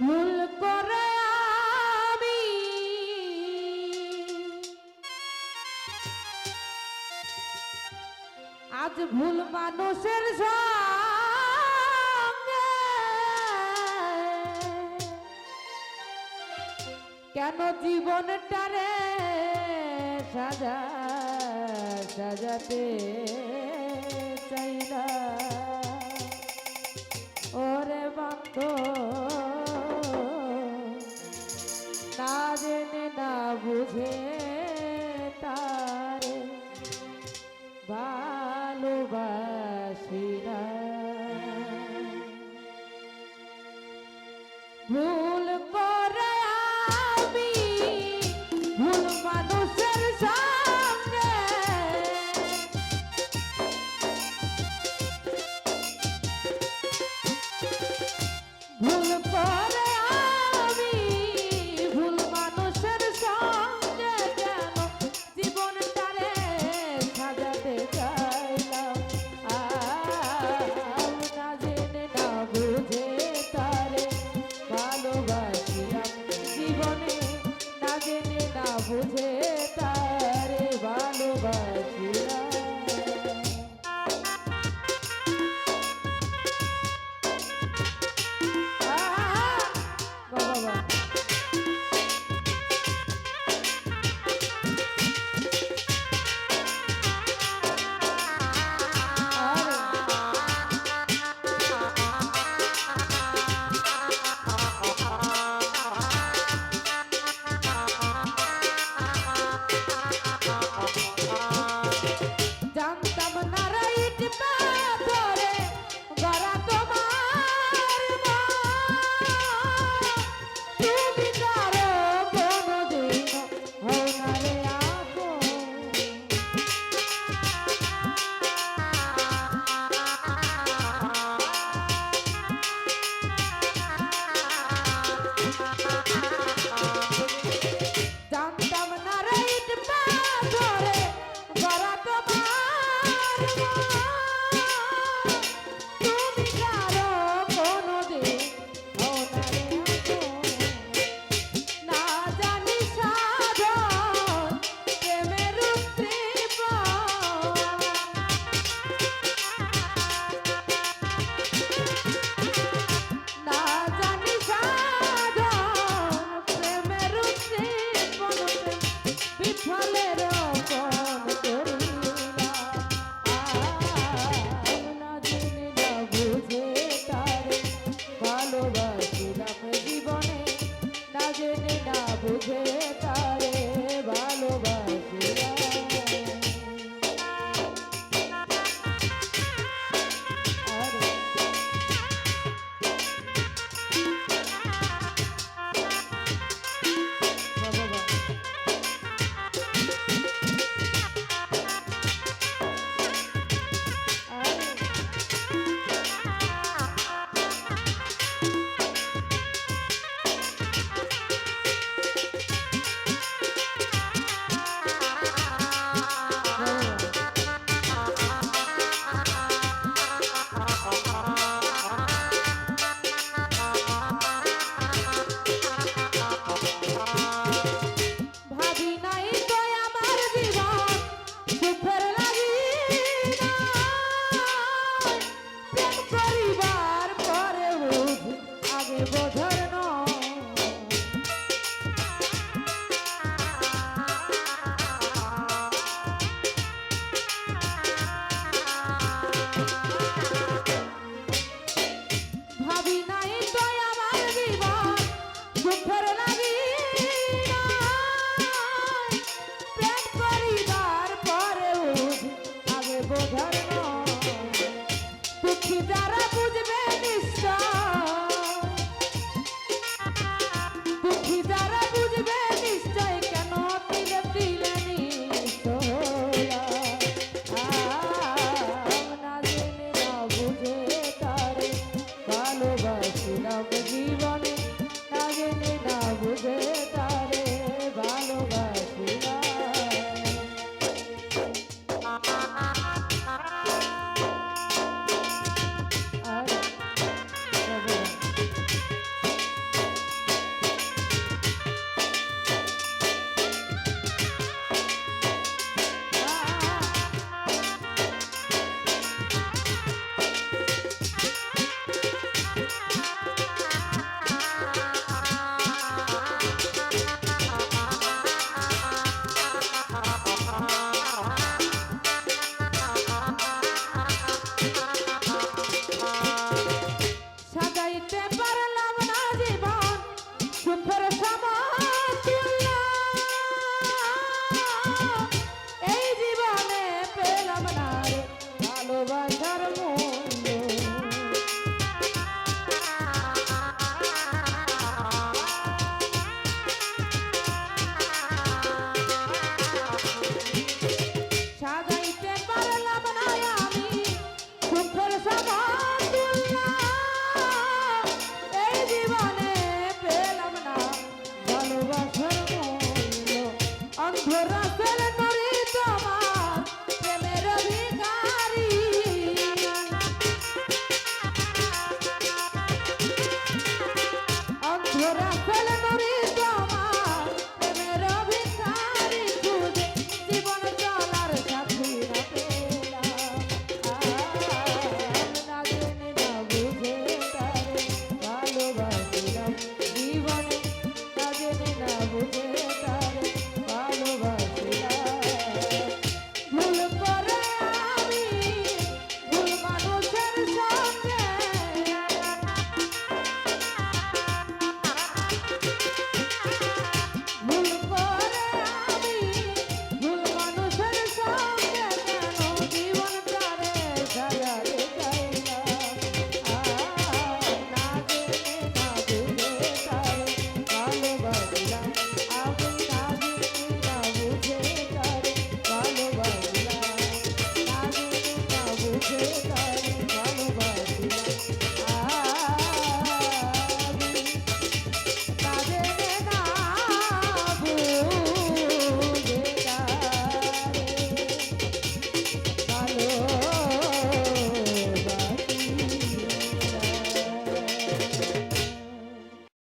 ভুল করে আজ ভুল মানুষের সঙ্গে। কেন জীবনটারে সাজা সাজাতে চাই না? ওরে বন্ধ বুঝে তারে ভালোবাসি না ভুল করে আমি ভুল মানুষের সামনে। ভুল করে Bye. বোঝার Bye.